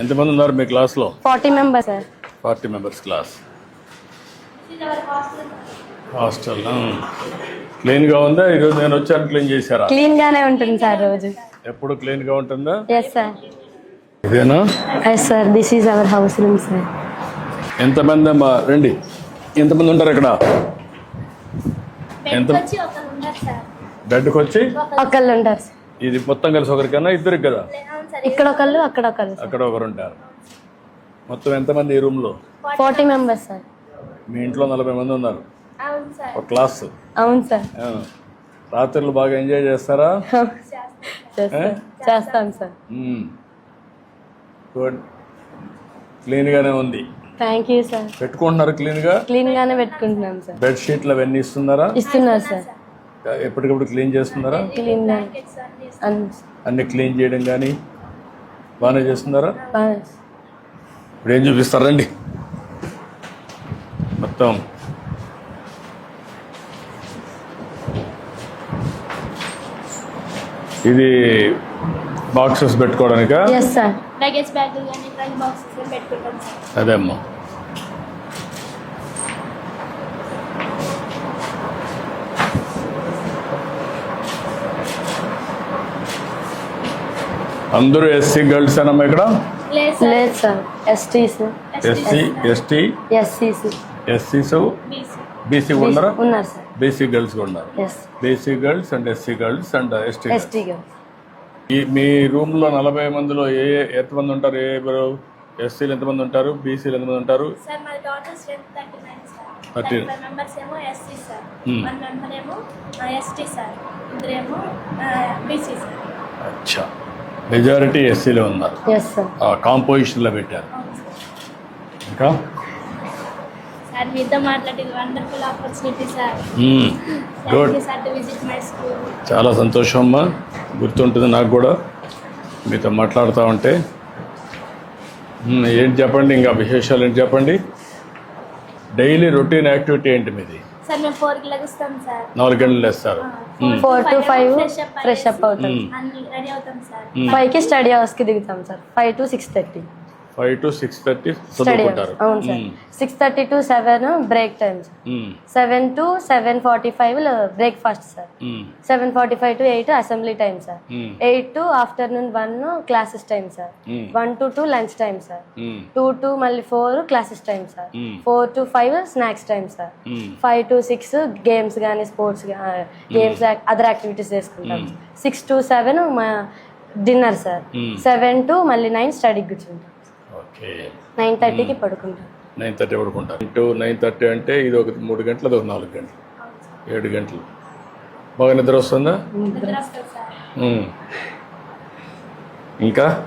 ఎంతమంది ఉన్నారు మీ క్లాస్లో? Forty members sir. Forty members class. Hostel క్లీన్గా ఉందా? ఈరోజు నేను వచ్చాను క్లీన్ చేశారా? క్లీన్ గానే ఉంటుంది సార్ రోజు. ఎప్పుడు క్లీన్గా ఉంటుందా? ఎస్ సార్ ఇదేనా? Yes sir this is our house room sir ఎంతమంది అమ్మా రండి. ఎంతమంది ఉంటారు ఇక్కడ? ఎంత బెడ్కి వచ్చి ఒకళ్ళు ఉంటారు ఇది మొత్తం కలిసి ఒకరికన్నా? ఇద్దరికి కదా? ఇక్కడ ఒకళ్ళు అక్కడ ఒకళ్ళు అక్కడ ఒకరు ఉంటారు. మొత్తం ఎంతమంది ఈ రూమ్లో? Forty members sir. మీ ఇంట్లో నలభై మంది ఉన్నారు. అవును సార్. ఒక క్లాస్. అవును సార్. రాత్రులు బాగా ఎంజాయ్ చేస్తారా? చేస్తాం చేస్తాం సార్. గుడ్. క్లీన్గానే ఉంది. Thank you sir. పెట్టుకుంటున్నారు క్లీన్గా? క్లీన్ గానే పెట్టుకుంటున్నాం సార్. బెడ్ షీట్లు అవన్నీ ఇస్తున్నారా? ఇస్తున్నారు సార్. ఎప్పటికప్పుడు క్లీన్ చేస్తున్నారా? క్లీన్ అన్ని క్లీన్ చేయడం కానీ బాగానే చేస్తున్నారా? ఇప్పుడు ఏం చూపిస్తారండి మొత్తం. ఇది బాక్సెస్ పెట్టుకోవడానికా? ఎస్ సార్ లగేజ్ బ్యాగులు కానీ ట్రంక్ బాక్సెస్ పెట్టుకుంటాం సార్ అదే అమ్మా అందరూ ఎస్సీ గర్ల్స్ అనమ్మా ఇక్కడ? లేదు సార్. లేదు sir. ఎస్టీస్ SC ST? ఎస్సీస్ ఎస్సీస్ BC. BC ఉన్నారా? ఉన్నారు సార్. బీసీ గర్ల్స్ కూడా ఉన్నారు. Yes BC girls and SC girls and ST ST girls. ఈ మీ రూమ్లో నలభై మందిలో ఏ ఎంతమంది ఉంటారు? ఏ ఎస్సీలు ఎంతమంది ఉంటారు? బీసీలు ఎంతమంది ఉంటారు? సార్ మా total strength thirty nine sir. 39. Thirty five members ఏమో ఎస్సీ సార్. Hmm. ఎస్టీ అచ్చా. మెజారిటీ ఎస్సీలో ఉన్నారు. ఎస్ సార్ ఆ కాంపోజిషన్లో పెట్టారు. ఇంకా? సార్ మీతో మాట్లాడి wonderful opportunity sir hmm. Thank good you sir to visit my school చాలా సంతోషం అమ్మా. గుర్తుంటుంది నాకు కూడా మీతో మాట్లాడుతూ ఉంటే. మ్మ్. ఏంటి చెప్పండి ఇంకా విశేషాలు ఏంటి చెప్పండి? డైలీ రొటీన్ యాక్టివిటీ ఏంటి మీది? సార్ మేము ఫోర్కి లెగుస్తాం సార్. నాలుగు గంటలు వేస్తారు four to five fresh up fresh up అవుతాం. అన్ని రెడీ అవుతాం సార్. ఫైవ్కి స్టడీ అవర్స్కి దిగుతాం sir. Five to six thirty. Five to six thirty study చదువుకుంటారు అవును sir six thirty to seven break time. Seven to seven forty five breakfast sir. Seven forty five to eight assembly time sir. Eight to afternoon one classes time sir. One to two lunch time sir. Two to మళ్ళీ four classes time sir. Four to five snacks time sir. Five to six games కానీ sports games other activities చేసుకుంటాం six to seven dinner sir. Seven to మళ్ళీ nine స్టడీకి కూర్చుంటాం nine థర్టీకి పడుకుంటాం nine thirty పడుకుంటారు. Into nine thirty అంటే ఇది ఒక మూడు గంటలు అది ఒక నాలుగు గంటలు. ఏడు గంటలు. బాగా నిద్ర వస్తుందా? మ్మ్. ఇంకా?